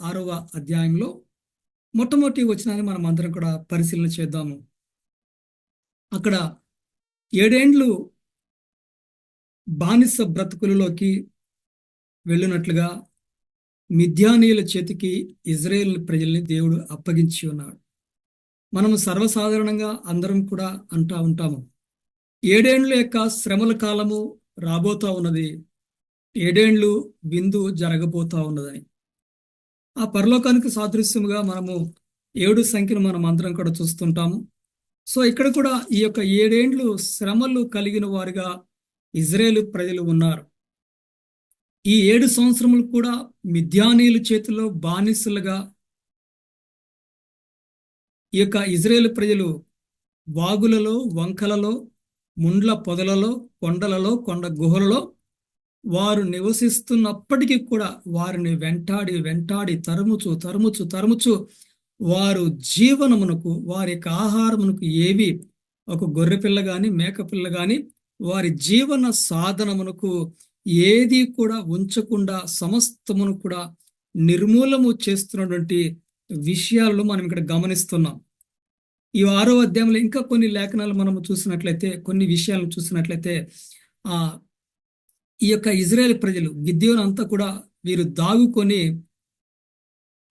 ఆరవ అధ్యాయంలో మొట్టమొదటి వచనాన్ని మనం అందరం కూడా పరిశీలన చేద్దాము. అక్కడ ఏడేండ్లు బానిస బ్రతుకులలోకి వెళ్ళినట్లుగా మిథ్యానీయుల చేతికి ఇజ్రాయేల్ ప్రజల్ని దేవుడు అప్పగించి ఉన్నాడు. మనము సర్వసాధారణంగా అందరం కూడా అంటా ఉంటాము. ఏడేండ్ల యొక్క శ్రమల కాలము రాబోతా ఉన్నది. ఏడేండ్లు విందు జరగబోతా ఉన్నదని. ఆ పరలోకానికి సాదృశ్యముగా మనము ఏడు సంఖ్యను మనం అందరం కూడా చూస్తుంటాము. సో ఇక్కడ కూడా ఈ యొక్క ఏడేండ్లు శ్రమలు కలిగిన వారుగా ఇజ్రాయేల్ ప్రజలు ఉన్నారు. ఈ ఏడు సంవత్సరములు కూడా మిథ్యానీయుల చేతిలో బానిసలుగా ఈ యొక్క ఇజ్రాయేల్ ప్రజలు వాగులలో వంకలలో ముండ్ల పొదలలో కొండలలో కొండ గుహలలో వారు నివసిస్తున్నప్పటికీ కూడా వారిని వెంటాడి వెంటాడి తరుముచు తరుముచు తరుముచు వారు జీవనమునకు వారి యొక్క ఆహారమునకు ఏవి ఒక గొర్రెపిల్ల కానీ మేకపిల్ల కానీ వారి జీవన సాధనమునకు ఏది కూడా ఉంచకుండా సమస్తమును కూడా నిర్మూలము చేస్తున్నటువంటి విషయాలను మనం ఇక్కడ గమనిస్తున్నాం. ఈ ఆరో అధ్యాయంలో ఇంకా కొన్ని లేఖనాలు మనము చూసినట్లయితే కొన్ని విషయాలను చూసినట్లయితే ఆ ఈ యొక్క ఇజ్రాయెల్ ప్రజలు గిద్యోన్ అంతా కూడా వీరు దాగుకొని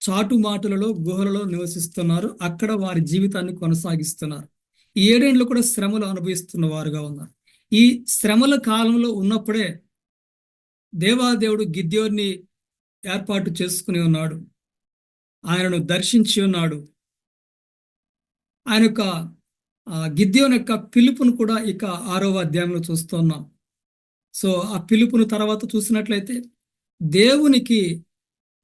చాటు మాటలలో గుహలలో నివసిస్తున్నారు. అక్కడ వారి జీవితాన్ని కొనసాగిస్తున్నారు. ఈ ఏడేండ్లు కూడా శ్రమలు అనుభవిస్తున్న వారుగా ఉన్నారు. ఈ శ్రమల కాలంలో ఉన్నప్పుడే దేవాదేవుడు గిద్యోన్ని ఏర్పాటు చేసుకుని ఉన్నాడు. ఆయనను దర్శించి ఉన్నాడు. ఆయన యొక్క గిద్యోన్ యొక్క పిలుపును కూడా ఇక ఆరవ అధ్యాయంలో చూస్తున్నాం సో ఆ పిలుపును తర్వాత చూసినట్లయితే దేవునికి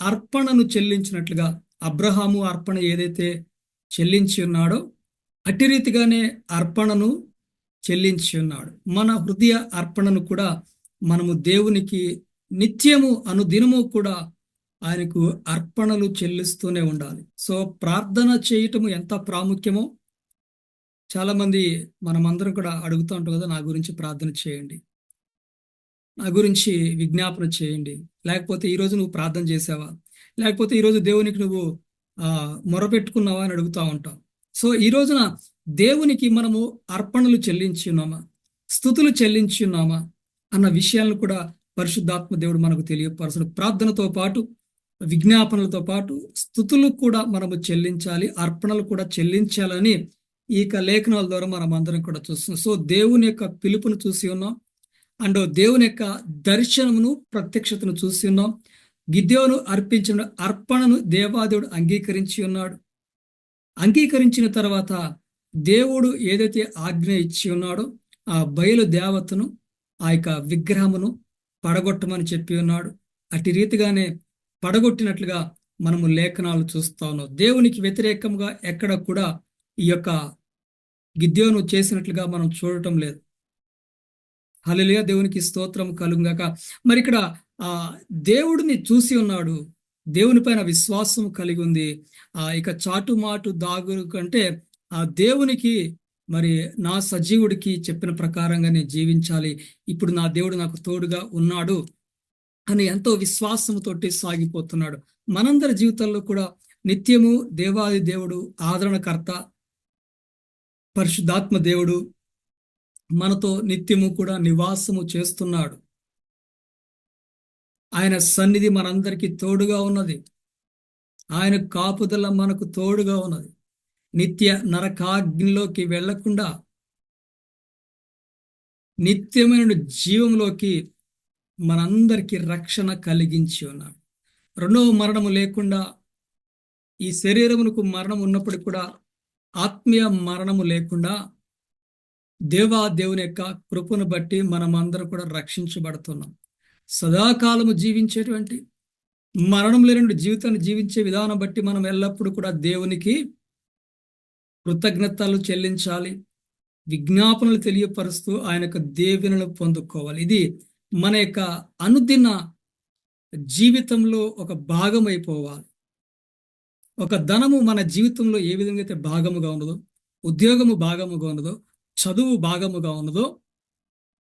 అర్పణను చెల్లించినట్లుగా అబ్రహాము అర్పణ ఏదైతే చెల్లించి ఉన్నాడో అట్టి రీతిగానే అర్పణను చెల్లించి ఉన్నాడు. మన హృదయ అర్పణను కూడా మనము దేవునికి నిత్యము అనుదినము కూడా ఆయనకు అర్పణలు చెల్లిస్తూనే ఉండాలి. సో ప్రార్థన చేయటము ఎంత ప్రాముఖ్యమో చాలామంది మనమందరం కూడా అడుగుతూ ఉంటాం కదా నా గురించి ప్రార్థన చేయండి. నా గురించి విజ్ఞాపన చేయండి. లేకపోతే ఈరోజు నువ్వు ప్రార్థన చేసావా? లేకపోతే ఈరోజు దేవునికి నువ్వు మొరపెట్టుకున్నావా అని అడుగుతూ ఉంటాం. సో ఈ రోజున దేవునికి మనము అర్పణలు చెల్లించి ఉన్నామా? స్థుతులు చెల్లించి ఉన్నామా? అన్న విషయాలను కూడా పరిశుద్ధాత్మ దేవుడు మనకు తెలియపరచడు ప్రార్థనతో పాటు విజ్ఞాపనలతో పాటు స్థుతులు కూడా మనము చెల్లించాలి అర్పణలు కూడా చెల్లించాలని ఈ యొక్క లేఖనాల ద్వారా మనం అందరం కూడా చూస్తున్నాం. సో దేవుని యొక్క పిలుపును చూసి ఉన్నాం. అండ్ దేవుని యొక్క దర్శనమును ప్రత్యక్షతను చూసి ఉన్నాం. గిద్యోను అర్పించిన అర్పణను దేవాదేవుడు అంగీకరించి ఉన్నాడు. అంగీకరించిన తర్వాత దేవుడు ఏదైతే ఆజ్ఞ ఇచ్చి ఉన్నాడో ఆ బయలు దేవతను ఆ యొక్క విగ్రహమును పడగొట్టమని చెప్పి ఉన్నాడు. అటు రీతిగానే పడగొట్టినట్లుగా మనము లేఖనాలు చూస్తా ఉన్నాం. దేవునికి వ్యతిరేకంగా ఎక్కడ కూడా ఈ యొక్క గిద్యోను చేసినట్లుగా మనం చూడటం లేదు. హలిలుగా దేవునికి స్తోత్రం కలుగాక మరి ఇక్కడ ఆ దేవుడిని చూసి ఉన్నాడు. దేవుని పైన విశ్వాసం కలిగి ఉంది ఆ ఇక చాటుమాటు దాగు కంటే ఆ దేవునికి మరి నా సజీవుడికి చెప్పిన ప్రకారంగా నేను జీవించాలి. ఇప్పుడు నా దేవుడు నాకు తోడుగా ఉన్నాడు అని ఎంతో విశ్వాసంతోటి సాగిపోతున్నాడు. మనందరి జీవితంలో కూడా నిత్యము దేవాది దేవుడు ఆదరణకర్త పరిశుద్ధాత్మ దేవుడు మనతో నిత్యము కూడా నివాసము చేస్తున్నాడు. ఆయన సన్నిధి మనందరికీ తోడుగా ఉన్నది. ఆయన కాపుదల మనకు తోడుగా ఉన్నది. నిత్య నరకాగ్నిలోకి వెళ్ళకుండా నిత్యమైన జీవంలోకి మనందరికీ రక్షణ కలిగించి ఉన్నాడు. రెండవ మరణము లేకుండా ఈ శరీరమునకు మరణం ఉన్నప్పటికీ కూడా ఆత్మీయ మరణము లేకుండా దేవా దేవుని యొక్క కృపను బట్టి మనమందరం కూడా రక్షించబడుతున్నాం. సదాకాలము జీవించేటువంటి మరణం లేని జీవితాన్ని జీవించే విధానం బట్టి మనం ఎల్లప్పుడూ కూడా దేవునికి కృతజ్ఞతలు చెల్లించాలి విజ్ఞాపనలు తెలియపరుస్తూ ఆయన యొక్క దేవినలు పొందుకోవాలి. ఇది మన యొక్క అనుదిన జీవితంలో ఒక భాగం అయిపోవాలి ఒక ధనము మన జీవితంలో ఏ విధంగా అయితే భాగముగా ఉన్నదో ఉద్యోగము భాగముగా ఉన్నదో చదువు భాగముగా ఉన్నదో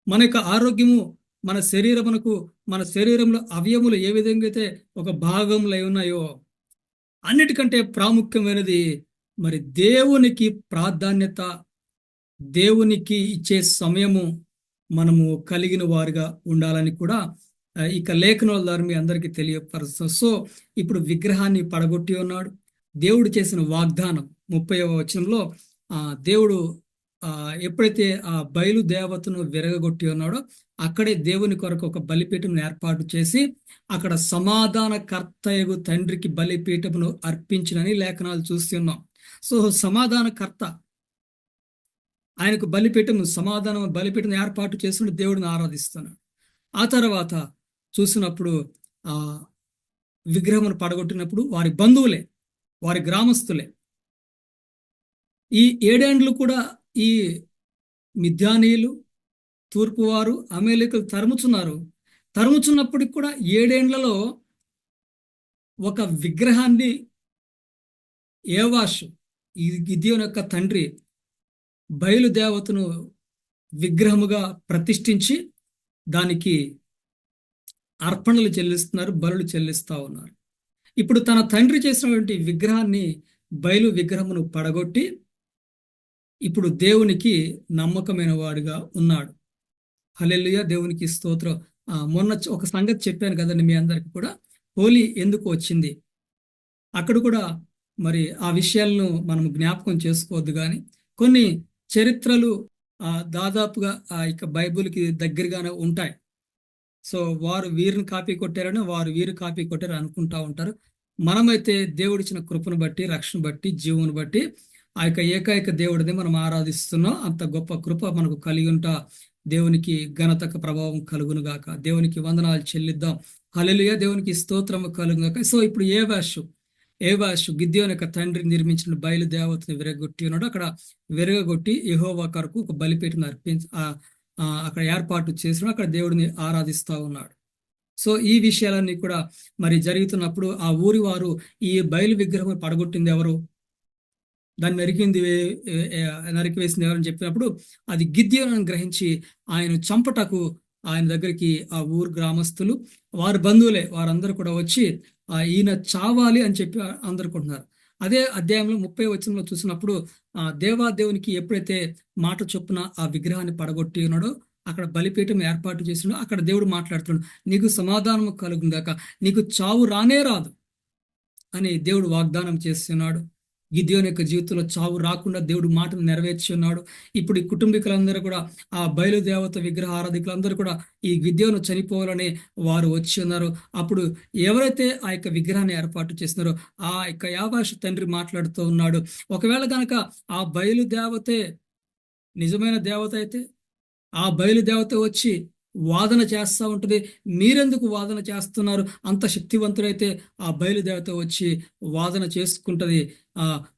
మన యొక్క ఆరోగ్యము మన శరీరమునకు మన శరీరంలో అవయములు ఏ విధంగా అయితే ఒక భాగంలో అయి ఉన్నాయో అన్నిటికంటే ప్రాముఖ్యమైనది మరి దేవునికి ప్రాధాన్యత దేవునికి ఇచ్చే సమయము మనము కలిగిన వారుగా ఉండాలని కూడా ఇక లేఖనాల ద్వారా మీ అందరికీ తెలియపరుస్తాం. సో ఇప్పుడు విగ్రహాన్ని పడగొట్టి ఉన్నాడు. దేవుడు చేసిన వాగ్దానం ముప్పై వచనంలో దేవుడు ఎప్పుడైతే ఆ బయలు దేవతను విరగగొట్టి ఉన్నాడో అక్కడే దేవుని కొరకు ఒక బలిపీఠం ఏర్పాటు చేసి అక్కడ సమాధాన కర్తయగు తండ్రికి బలిపీఠమును అర్పించినని లేఖనాలు చూస్తున్నాం సో సమాధాన కర్త ఆయనకు బలిపీఠం సమాధానం బలిపీఠం ఏర్పాటు చేసుకుని దేవుడిని ఆరాధిస్తున్నాడు. ఆ తర్వాత చూసినప్పుడు ఆ విగ్రహమును పడగొట్టినప్పుడు వారి బంధువులే వారి గ్రామస్తులే. ఈ ఏడేండ్లు కూడా ఈ మిథ్యానీయులు తూర్పువారు అమేలికలు తరుముచున్నారు. తరుముచున్నప్పటికి కూడా ఏడేండ్లలో ఒక విగ్రహాన్ని ఏవాష్ గిద్యోన్ యొక్క తండ్రి బయలుదేవతను విగ్రహముగా ప్రతిష్ఠించి దానికి అర్పణలు చెల్లిస్తున్నారు బలులు చెల్లిస్తా ఉన్నారు. ఇప్పుడు తన తండ్రి చేసినటువంటి విగ్రహాన్ని బయలు విగ్రహమును పడగొట్టి ఇప్పుడు దేవునికి నమ్మకమైన వాడుగా ఉన్నాడు. హలెల్లుయ. దేవునికి స్తోత్రం. మొన్న ఒక సంగతి చెప్పాను కదండి మీ అందరికి కూడా. హోలీ ఎందుకు వచ్చింది? అక్కడ కూడా మరి ఆ విషయాలను మనం జ్ఞాపకం చేసుకోవద్దు కానీ కొన్ని చరిత్రలు దాదాపుగా ఆ యొక్క బైబిల్కి దగ్గరగానే ఉంటాయి. సో వారు వీరిని కాపీ కొట్టారని వారు వీరు కాపీ కొట్టారు అనుకుంటా ఉంటారు. మనమైతే దేవుడిచ్చిన కృపను బట్టి రక్షణ బట్టి జీవుని బట్టి ఆ యొక్క ఏకైక దేవుడిని మనం ఆరాధిస్తున్నాం. అంత గొప్ప కృప మనకు కలిగి ఉంట. దేవునికి ఘనతక ప్రభావం కలుగును గాక. దేవునికి వందనాలు చెల్లిద్దాం. కలలుయ దేవునికి స్తోత్రము కలుగును గాక. సో ఇప్పుడు ఏ వాషు ఏ వాషు గిద్యోని యొక్క తండ్రి నిర్మించిన బయలు దేవతని విరగొట్టి ఉన్నాడు. అక్కడ విరగొట్టి యహోవా కొరకు ఒక బలిపీఠను అర్పించి అక్కడ ఏర్పాటు చేసిన అక్కడ దేవుడిని ఆరాధిస్తూ ఉన్నాడు. సో ఈ విషయాలన్నీ కూడా మరి జరుగుతున్నప్పుడు ఆ ఊరి వారు ఈ బయలు విగ్రహం పడగొట్టింది ఎవరు? దాన్ని నరికింది వే- నరికివేసింది ఎవరని చెప్పినప్పుడు అది గిద్యోనని గ్రహించి ఆయన చంపటకు ఆయన దగ్గరికి ఆ ఊరు గ్రామస్తులు వారి బంధువులే వారందరూ కూడా వచ్చి ఆ ఈయన చావాలి అని చెప్పి అందరుకుంటున్నారు అదే అధ్యాయంలో ముప్పై వచనంలో చూసినప్పుడు ఆ దేవాదేవునికి ఎప్పుడైతే మాట చొప్పున ఆ విగ్రహాన్ని పడగొట్టి ఉన్నాడో అక్కడ బలిపీఠం ఏర్పాటు చేసినాడు అక్కడ దేవుడు మాట్లాడుతున్నాడు నీకు సమాధానం కలుగుందాక నీకు చావు రానే రాదు అని దేవుడు వాగ్దానం చేస్తున్నాడు. గిద్యోని యొక్క జీవితంలో చావు రాకుండా దేవుడు మాటను నెరవేర్చి ఉన్నాడు ఇప్పుడు ఈ కుటుంబీకులందరూ కూడా ఆ బయలుదేవత విగ్రహ ఆరాధికులందరూ కూడా ఈ గిద్యోను చనిపోవాలని వారు వచ్చి ఉన్నారు. అప్పుడు ఎవరైతే ఆ యొక్క విగ్రహాన్ని ఏర్పాటు చేస్తున్నారో ఆ యొక్క యావాష తండ్రి మాట్లాడుతూ ఉన్నాడు. ఒకవేళ కనుక ఆ బయలుదేవతే నిజమైన దేవత అయితే ఆ బయలుదేవత వచ్చి వాదన చేస్తూ ఉంటుంది. మీరెందుకు వాదన చేస్తున్నారు? అంత శక్తివంతుడైతే ఆ బయలుదేవత వచ్చి వాదన చేసుకుంటుంది.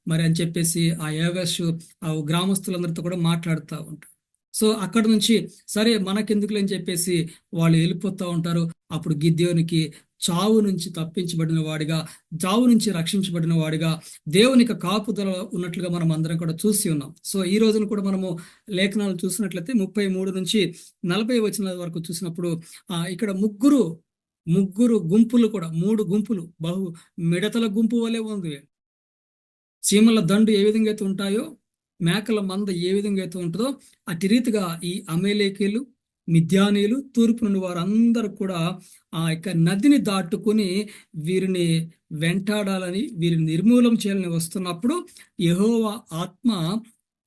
మరి అని చెప్పేసి ఆ యావేష్ ఆ గ్రామస్తులందరితో కూడా మాట్లాడుతూ ఉంటారు. సో అక్కడ నుంచి సరే మనకెందుకులే అని చెప్పేసి వాళ్ళు వెళ్ళిపోతూ ఉంటారు. అప్పుడు గిద్యోనికి చావు నుంచి తప్పించబడిన వాడిగా చావు నుంచి రక్షించబడిన వాడిగా దేవుని కాపుదల ఉన్నట్లుగా మనం అందరం కూడా చూసి ఉన్నాం. సో ఈ రోజున కూడా మనము లేఖనాలు చూసినట్లయితే ముప్పై మూడు నుంచి నలభై వచ్చిన వరకు చూసినప్పుడు ఇక్కడ ముగ్గురు ముగ్గురు గుంపులు కూడా మూడు గుంపులు బహు మిడతల గుంపు వలె ఉంది. చీమల దండు ఏ విధంగా అయితే ఉంటాయో మేకల మంద ఏ విధంగా అయితే ఉంటుందో అటు రీతిగా ఈ అమేలేకీలు మిథ్యానీయులు తూర్పు నుండి వారందరూ కూడా ఆ యొక్క నదిని దాటుకుని వీరిని వెంటాడాలని వీరిని నిర్మూలం చేయాలని వస్తున్నప్పుడు యహోవ ఆత్మ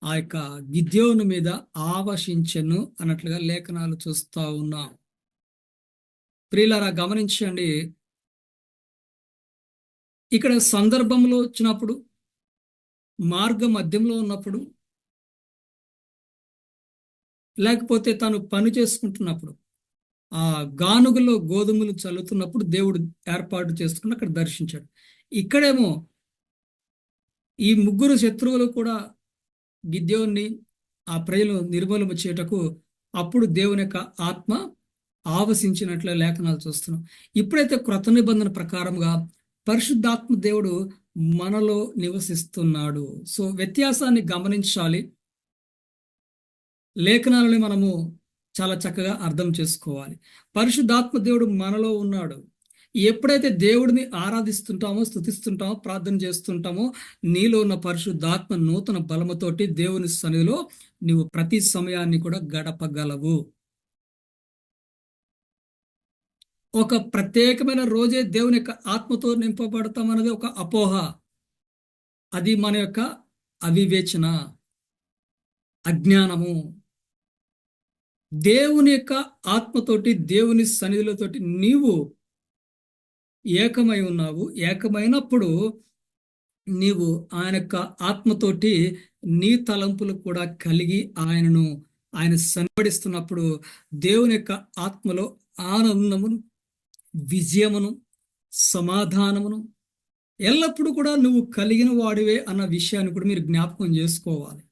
ఆ యొక్క గిద్యోను మీద ఆవశించను అన్నట్లుగా లేఖనాలు చూస్తూ ఉన్నాం. ప్రియులారా గమనించండి. ఇక్కడ సందర్భంలో వచ్చినప్పుడు మార్గ మధ్యంలో ఉన్నప్పుడు లేకపోతే తను పని చేసుకుంటున్నప్పుడు ఆ గానుగలో గోధుమలు చల్లుతున్నప్పుడు దేవుడు ఏర్పాటు చేసుకుని అక్కడ దర్శించాడు. ఇక్కడేమో ఈ ముగ్గురు శత్రువులు కూడా గిద్యోన్ని ఆ ప్రజలు నిర్మూలన చేయటకు అప్పుడు దేవుని యొక్క ఆత్మ ఆవసించినట్లే లేఖనాలు చూస్తున్నాం. ఇప్పుడైతే క్రొత్త నిబంధన ప్రకారంగా పరిశుద్ధాత్మ దేవుడు మనలో నివసిస్తున్నాడు. సో వ్యత్యాసాన్ని గమనించాలి. లేఖనాలని మనము చాలా చక్కగా అర్థం చేసుకోవాలి. పరిశుద్ధాత్మ దేవుడు మనలో ఉన్నాడు. ఎప్పుడైతే దేవుడిని ఆరాధిస్తుంటామో స్థుతిస్తుంటామో ప్రార్థన చేస్తుంటామో నీలో ఉన్న పరిశుద్ధాత్మ నూతన బలముతోటి దేవుని సన్నిధిలో నువ్వు ప్రతి సమయాన్ని కూడా గడపగలవు. ఒక ప్రత్యేకమైన రోజే దేవుని యొక్క ఆత్మతో నింపబడతాం అనేది ఒక అపోహ. అది మన యొక్క అవివేచన అజ్ఞానము. దేవుని యొక్క ఆత్మతోటి దేవుని సన్నిధులతోటి నీవు ఏకమై ఉన్నావు. ఏకమైనప్పుడు నీవు ఆయన యొక్క ఆత్మతోటి నీ తలంపులు కూడా కలిగి ఆయనను ఆయన సన్నిపడిస్తున్నప్పుడు దేవుని యొక్క ఆత్మలో ఆనందమును విజయమును సమాధానమును ఎల్లప్పుడూ కూడా నువ్వు కలిగిన వాడివే అన్న విషయాన్ని కూడా మీరు జ్ఞాపకం చేసుకోవాలి.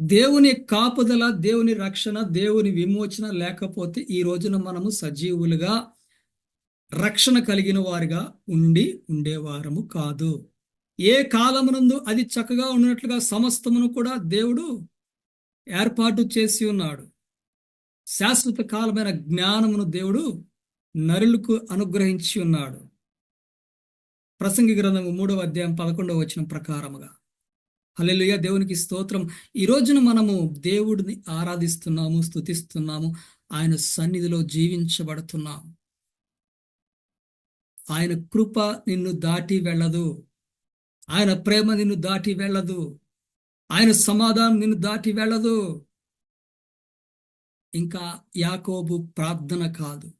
దేవుని కాపుదల దేవుని రక్షణ దేవుని విమోచన లేకపోతే ఈ రోజున మనము సజీవులుగా రక్షణ కలిగిన వారిగా ఉండి ఉండేవారము కాదు. ఏ కాలమునందు అది చక్కగా ఉన్నట్లుగా సమస్తమును కూడా దేవుడు ఏర్పాటు చేసి ఉన్నాడు. శాశ్వత కాలమైన జ్ఞానమును దేవుడు నరులకు అనుగ్రహించి ఉన్నాడు. ప్రసంగి గ్రంథము మూడవ అధ్యాయం పదకొండవ వచనం ప్రకారముగా. హలెలుయ దేవునికి స్తోత్రం. ఈ రోజున మనము దేవుడిని ఆరాధిస్తున్నాము స్తుతిస్తున్నాము ఆయన సన్నిధిలో జీవించబడుతున్నాము. ఆయన కృప నిన్ను దాటి వెళ్ళదు. ఆయన ప్రేమ నిన్ను దాటి వెళ్ళదు. ఆయన సమాధానం నిన్ను దాటి వెళ్ళదు. ఇంకా యాకోబు ప్రార్థన కాదు.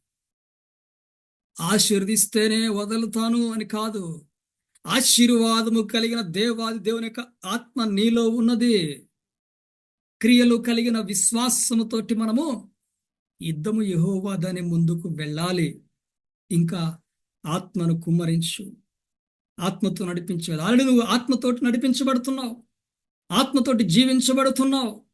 ఆశీర్దిస్తేనే వదులుతాను అని కాదు. ఆశీర్వాదము కలిగిన దేవాది దేవుని యొక్క ఆత్మ నీలో ఉన్నది. క్రియలు కలిగిన విశ్వాసముతోటి మనము యుద్ధము యహోవా ముందుకు వెళ్ళాలి. ఇంకా ఆత్మను కుమ్మరించు. ఆత్మతో నడిపించాలి ఆల్రెడీ నువ్వు ఆత్మతోటి నడిపించబడుతున్నావు. ఆత్మతోటి జీవించబడుతున్నావు.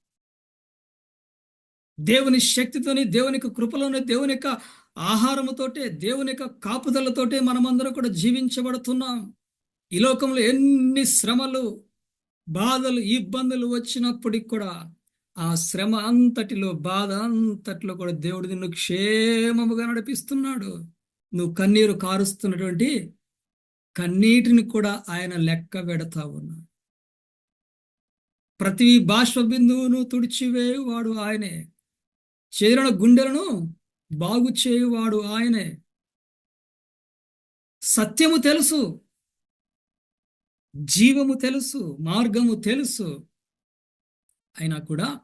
దేవుని శక్తితోని దేవుని యొక్క కృపలోని దేవుని యొక్క ఆహారముతోటే దేవుని యొక్క కాపుదలతోటే మనమందరం కూడా జీవించబడుతున్నాం. ఈ లోకంలో ఎన్ని శ్రమలు బాధలు ఇబ్బందులు వచ్చినప్పటికి కూడా ఆ శ్రమ అంతటిలో బాధ అంతటిలో కూడా దేవుడు నిన్ను క్షేమముగా నడిపిస్తున్నాడు. నువ్వు కన్నీరు కారుస్తున్నటువంటి కన్నీటిని కూడా ఆయన లెక్క పెడతా ఉన్నాడు. ప్రతి బాష్ప బిందువును తుడిచివేయువాడు ఆయనే. చేరిన గుండెలను బాగు చేయువాడు ఆయనే. సత్యము తెలుసు జీవము తెలుసు మార్గము తెలుసు. అయినా కూడా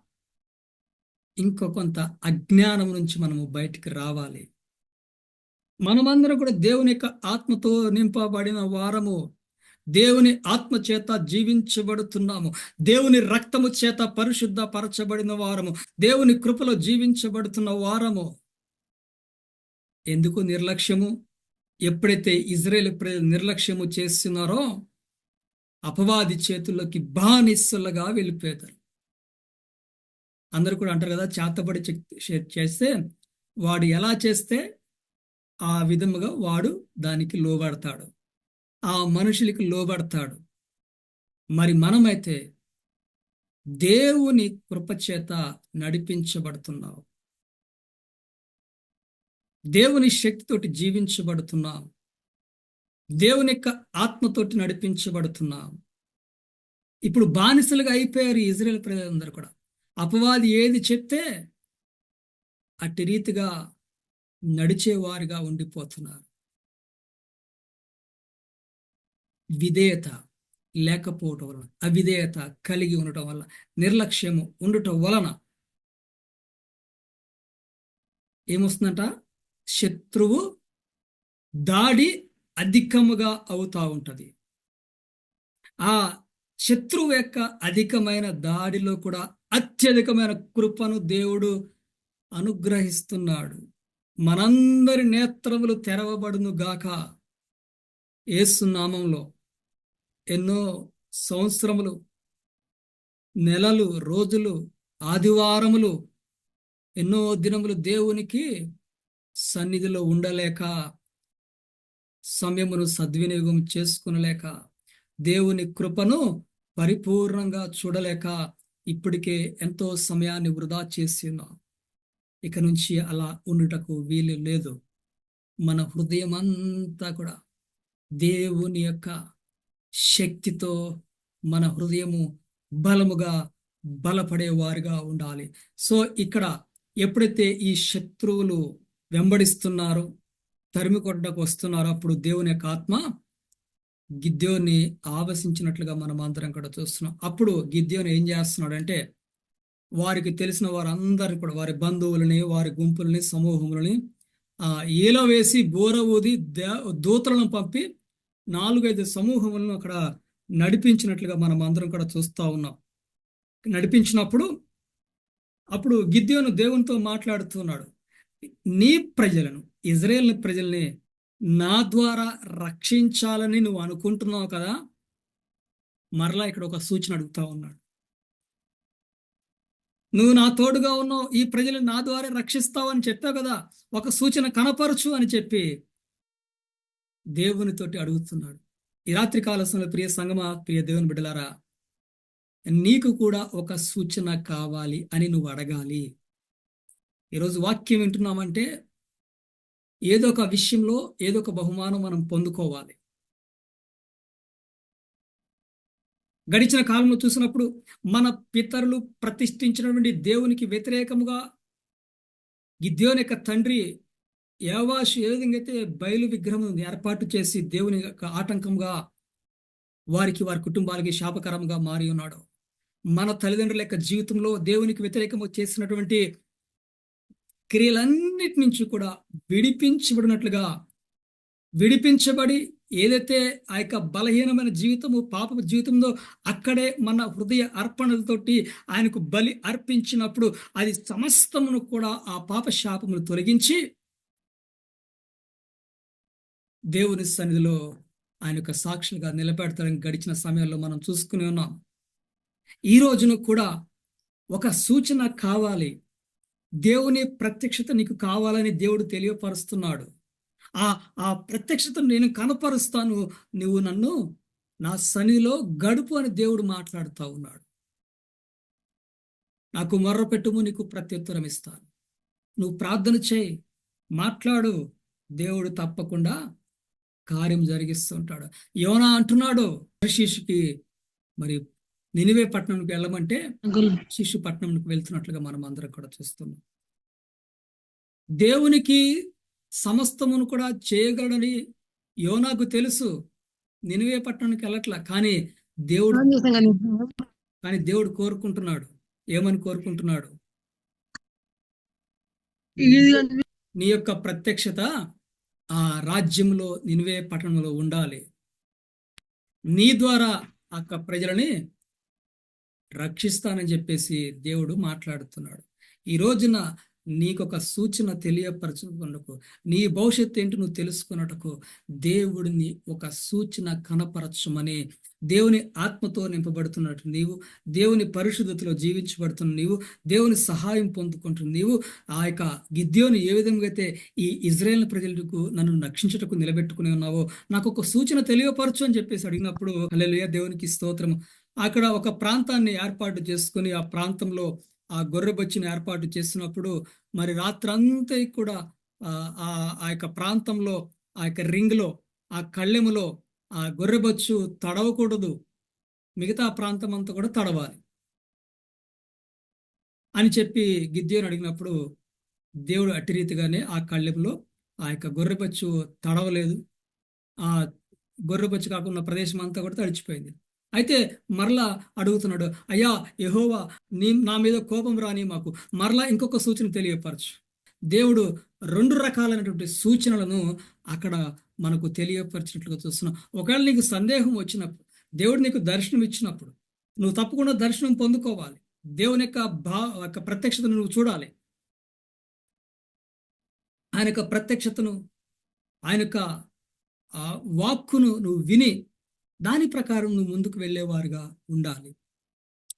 ఇంకో కొంత అజ్ఞానం నుంచి మనము బయటికి రావాలి. మనమందరం కూడా దేవుని యొక్క ఆత్మతో నింపబడిన వారము. దేవుని ఆత్మ చేత జీవించబడుతున్నాము. దేవుని రక్తము చేత పరిశుద్ధ పరచబడిన వారము. దేవుని కృపలో జీవించబడుతున్న వారము. ఎందుకు నిర్లక్ష్యము? ఎప్పుడైతే ఇజ్రాయేల్ ప్రజలు నిర్లక్ష్యము చేస్తున్నారో అపవాది చేతుల్లోకి బానిస్సులుగా వెళ్ళిపోతారు. అందరు కూడా అంటారు కదా చేతబడి చేస్తే వాడు ఎలా చేస్తే ఆ విధముగా వాడు దానికి లోబడతాడు. ఆ మనుషులకి లోబడతాడు. మరి మనమైతే దేవుని కృపచేత నడిపించబడుతున్నావు దేవుని శక్తితోటి జీవించబడుతున్నాం. దేవుని యొక్క ఆత్మతోటి నడిపించబడుతున్నాం. ఇప్పుడు బానిసలుగా అయిపోయారు ఇజ్రాయెల్ ప్రజలందరూ కూడా. అపవాది ఏది చెప్తే అట్టి రీతిగా నడిచేవారుగా ఉండిపోతున్నారు. విధేయత లేకపోవటం వలన అవిధేయత కలిగి ఉండటం వల్ల నిర్లక్ష్యము ఉండటం వలన ఏమొస్తుందంట? శత్రువు దాడి అధికముగా అవుతా ఉంటుంది. ఆ శత్రువు యొక్క అధికమైన దాడిలో కూడా అత్యధికమైన కృపను దేవుడు అనుగ్రహిస్తున్నాడు. మనందరి నేత్రములు తెరవబడును గాక ఏసునామంలో ఎన్నో సంవత్సరములు నెలలు రోజులు ఆదివారములు ఎన్నో దినములు దేవునికి సన్నిధిలో ఉండలేక సమయమును సద్వినియోగం చేసుకునలేక దేవుని కృపను పరిపూర్ణంగా చూడలేక ఇప్పటికే ఎంతో సమయాన్ని వృధా చేసి ఉన్నాం ఇక నుంచి అలా ఉండుటకు వీలు లేదు. మన హృదయం అంతా కూడా దేవుని యొక్క శక్తితో మన హృదయము బలముగా బలపడేవారుగా ఉండాలి. సో ఇక్కడ ఎప్పుడైతే ఈ శత్రువులు వెంబడిస్తున్నారో తరిమి కొట్టకు వస్తున్నారో అప్పుడు దేవుని యొక్క ఆత్మ గిద్యోని ఆవసించినట్లుగా మనం అందరం కూడా చూస్తున్నాం. అప్పుడు గిద్యోని ఏం చేస్తున్నాడంటే వారికి తెలిసిన వారందరిని కూడా వారి బంధువులని వారి గుంపులని సమూహములని ఆ వేసి బోర ఊది దూతలను పంపి నాలుగైదు సమూహములను అక్కడ నడిపించినట్లుగా మనం అందరం కూడా చూస్తూ ఉన్నాం. నడిపించినప్పుడు అప్పుడు గిద్యోను దేవునితో మాట్లాడుతున్నాడు. నీ ప్రజలను ఇజ్రాయేల్ ప్రజల్ని నా ద్వారా రక్షించాలని నువ్వు అనుకుంటున్నావు కదా? మరలా ఇక్కడ ఒక సూచన అడుగుతా ఉన్నాడు. నువ్వు నా తోడుగా ఉన్నావు ఈ ప్రజలు నా ద్వారా రక్షిస్తావు అని చెప్పావు కదా? ఒక సూచన కనపరచు అని చెప్పి దేవునితోటి అడుగుతున్నాడు. ఈ రాత్రి కాలశంలో ప్రియ సంగమా ప్రియ దేవుని బిడ్డలారా నీకు కూడా ఒక సూచన కావాలి అని నువ్వు అడగాలి. ఈరోజు వాక్యం వింటున్నామంటే ఏదో ఒక విషయంలో ఏదో ఒక బహుమానం మనం పొందుకోవాలి. గడిచిన కాలంలో చూసినప్పుడు మన పితరులు ప్రతిష్ఠించినటువంటి దేవునికి వ్యతిరేకముగా గిద్యోని యొక్క తండ్రి యావాషు ఏ విధంగా అయితే బయలు విగ్రహం ఏర్పాటు చేసి దేవుని యొక్క ఆటంకంగా వారికి వారి కుటుంబాలకి శాపకరంగా మారి ఉన్నాడు మన తల్లిదండ్రుల యొక్క జీవితంలో దేవునికి వ్యతిరేకము చేసినటువంటి క్రియలన్నిటి నుంచి కూడా విడిపించబడినట్లుగా విడిపించబడి ఏదైతే ఆ యొక్క బలహీనమైన జీవితము పాప జీవితంలో అక్కడే మన హృదయ అర్పణలతోటి ఆయనకు బలి అర్పించినప్పుడు అది సమస్తమును కూడా ఆ పాప శాపమును తొలగించి దేవుని సన్నిధిలో ఆయన యొక్క సాక్షులుగా నిలబెడతారని గడిచిన సమయంలో మనం చూసుకుని ఉన్నాం. ఈ రోజున కూడా ఒక సూచన కావాలి. దేవుని ప్రత్యక్షత నీకు కావాలని దేవుడు తెలియపరుస్తున్నాడు. ఆ ఆ ప్రత్యక్షతను నేను కనపరుస్తాను. నువ్వు నన్ను నా సన్నిధిలో గడుపు అని దేవుడు మాట్లాడుతూ ఉన్నాడు. నాకు మొర్ర పెట్టుము నీకు ప్రత్యుత్తరం ఇస్తాను. నువ్వు ప్రార్థన చేయి. మాట్లాడు. దేవుడు తప్పకుండా కార్యం జరిగిస్తుంటాడు. యోనా అంటున్నాడు శిష్యుకి మరి నినివే పట్టణంకి వెళ్ళమంటే శిశు పట్టణంకి వెళ్తున్నట్లుగా మనం అందరం కూడా చూస్తున్నాం. దేవునికి సమస్తమును కూడా చేయగలడని యోనాకు తెలుసు. నినివే పట్టణానికి వెళ్ళట్లా. కానీ దేవుడు కానీ? దేవుడు కోరుకుంటున్నాడు. ఏమని కోరుకుంటున్నాడు? నీ యొక్క ప్రత్యక్షత ఆ రాజ్యంలో నినివే పట్టణంలో ఉండాలి. నీ ద్వారా అక్క ప్రజలని రక్షిస్తానని చెప్పేసి దేవుడు మాట్లాడుతున్నాడు. ఈ రోజున నీకొక సూచన తెలియపరచుకున్నకు నీ భవిష్యత్తు ఏంటి నువ్వు తెలుసుకున్నటకు దేవుడిని ఒక సూచన కనపరచమని దేవుని ఆత్మతో నింపబడుతున్నట్టు నీవు దేవుని పరిశుద్ధతలో జీవించబడుతున్న నీవు దేవుని సహాయం పొందుకుంటున్న నీవు ఆ యొక్క గిద్యోని ఏ విధంగా అయితే ఈ ఇజ్రాయెల్ ప్రజలకు నన్ను రక్షించటకు నిలబెట్టుకుని ఉన్నావో నాకు ఒక సూచన తెలియపరచు అని చెప్పేసి అడిగినప్పుడు అల్లెలుయ దేవునికి స్తోత్రం అక్కడ ఒక ప్రాంతాన్ని ఏర్పాటు చేసుకుని ఆ ప్రాంతంలో ఆ గొర్రెబొచ్చుని ఏర్పాటు చేసినప్పుడు మరి రాత్రంతా కూడా ఆ ఆ యొక్క ప్రాంతంలో ఆ యొక్క రింగ్లో ఆ కళ్ళెములో ఆ గొర్రెబొచ్చు తడవకూడదు. మిగతా ప్రాంతం అంతా కూడా తడవాలి. అని చెప్పి గిద్యోని అడిగినప్పుడు దేవుడు అట్టి రీతిగానే ఆ కళ్ళెంలో ఆ యొక్క గొర్రెబొచ్చు తడవలేదు. ఆ గొర్రెబొచ్చు కాకుండా ప్రదేశం అంతా కూడా తడిచిపోయింది. అయితే మరలా అడుగుతున్నాడు అయ్యా యహోవా నీ నా మీద కోపం రాని మాకు మరలా ఇంకొక సూచన తెలియపరచు. దేవుడు రెండు రకాలైనటువంటి సూచనలను అక్కడ మనకు తెలియపరిచినట్లుగా చూస్తున్నాం. ఒకవేళ నీకు సందేహం వచ్చినప్పుడు దేవుడు నీకు దర్శనం ఇచ్చినప్పుడు నువ్వు తప్పకుండా దర్శనం పొందుకోవాలి. దేవుని యొక్క భా యొక్క ప్రత్యక్షతను నువ్వు చూడాలి. ఆయన యొక్క ప్రత్యక్షతను ఆయన యొక్క వాక్కును నువ్వు విని దాని ప్రకారం నువ్వు ముందుకు వెళ్ళేవారుగా ఉండాలి.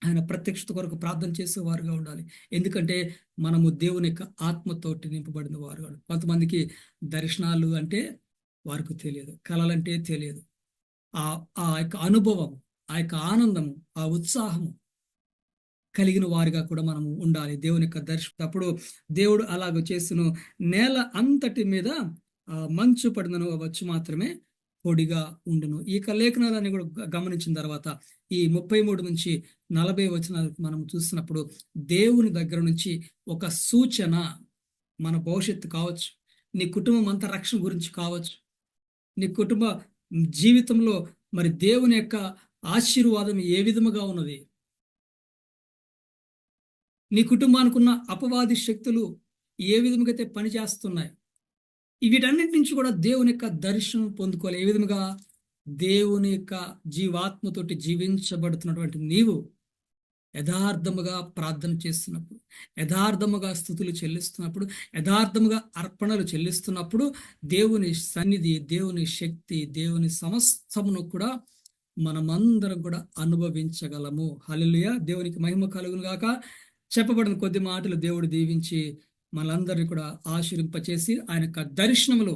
ఆయన ప్రత్యక్షత కొరకు ప్రార్థన చేసేవారుగా ఉండాలి. ఎందుకంటే మనము దేవుని యొక్క ఆత్మతోటి నింపబడిన వారు కొంతమందికి దర్శనాలు అంటే వారికి తెలియదు కళలంటే తెలియదు. ఆ ఆ యొక్క అనుభవం ఆ యొక్క ఆనందము ఆ ఉత్సాహము కలిగిన వారిగా కూడా మనము ఉండాలి. దేవుని యొక్క దర్శనం అప్పుడు దేవుడు అలాగ చేస్తున్న నేల అంతటి మీద మంచు పడినను వచ్చి మాత్రమే పొడిగా ఉండును. ఈ యొక్క లేఖనాలన్నీ కూడా గమనించిన తర్వాత ఈ ముప్పై మూడు నుంచి నలభై వచ్చిన మనం చూసినప్పుడు దేవుని దగ్గర నుంచి ఒక సూచన మన భవిష్యత్తు కావచ్చు నీ కుటుంబం అంతా రక్షణ గురించి కావచ్చు నీ కుటుంబ జీవితంలో మరి దేవుని యొక్క ఆశీర్వాదం ఏ విధముగా ఉన్నది నీ కుటుంబానికి ఉన్న అపవాది శక్తులు ఏ విధముగా అయితే పనిచేస్తున్నాయి వీటన్నిటి నుంచి కూడా దేవుని యొక్క దర్శనం పొందుకోవాలి. ఏ విధముగా? దేవుని యొక్క జీవాత్మతోటి జీవించబడుతున్నటువంటి నీవు యథార్థముగా ప్రార్థన చేస్తున్నప్పుడు యథార్థముగా స్థుతులు చెల్లిస్తున్నప్పుడు యథార్థముగా అర్పణలు చెల్లిస్తున్నప్పుడు దేవుని సన్నిధి దేవుని శక్తి దేవుని సమస్తమును కూడా మనమందరం కూడా అనుభవించగలము. హల్లెలూయా. దేవునికి మహిమ కలుగును గాక. చెప్పబడిన కొద్ది మాటలు దేవుడు దీవించి మనందరినీ కూడా ఆశీర్వింపచేసి ఆయన యొక్క దర్శనములు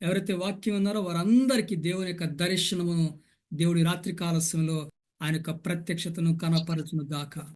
ఎవరైతే వాక్యం ఉన్నారో వారందరికీ దేవుని యొక్క దర్శనమును దేవుడి రాత్రి కాలస్యంలో ఆయన యొక్క ప్రత్యక్షతను కనపరచును గాక.